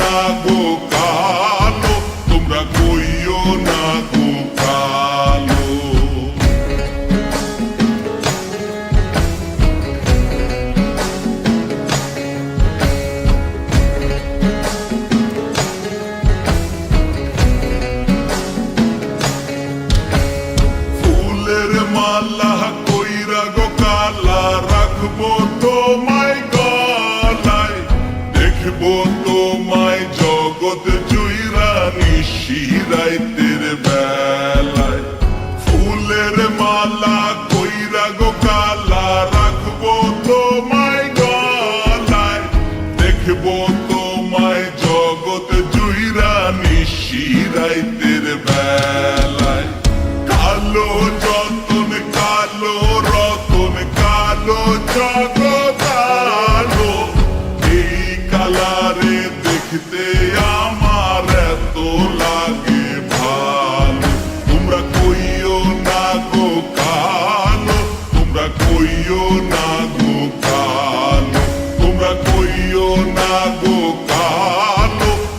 না গো তোমরা কইও না গো কালো। ফুলের মালা কইরা গো কালা রাখব তোমায় জগৎ জুইরা নিশিরাইতের বেলায়। ফুলের মালা কইরা গো কালা রাখব তোমায় গলায়। দেখব তোমায় জগৎ জুইরা নিশিরাইতের বেলায়। কালো যতন, কালো রতন, কালো জগতালো না গো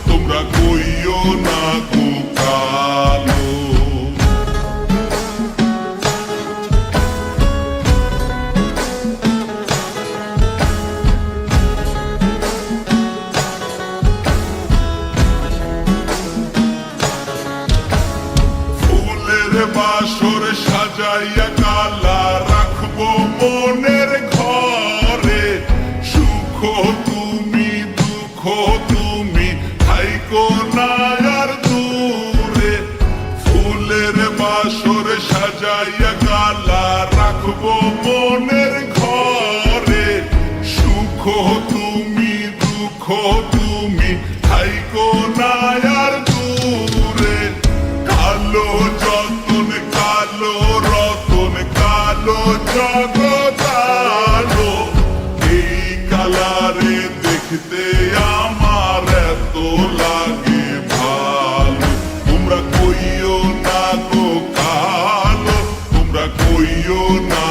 তোমরা না কালো। ফুলের সাজাইয়া তুমি থাইকো না আর দূরে, ফুলের বাসর সাজাইয়া গালা রাখব মনের ঘরে। সুখ তুমি, দুঃখ তুমি Hoy yo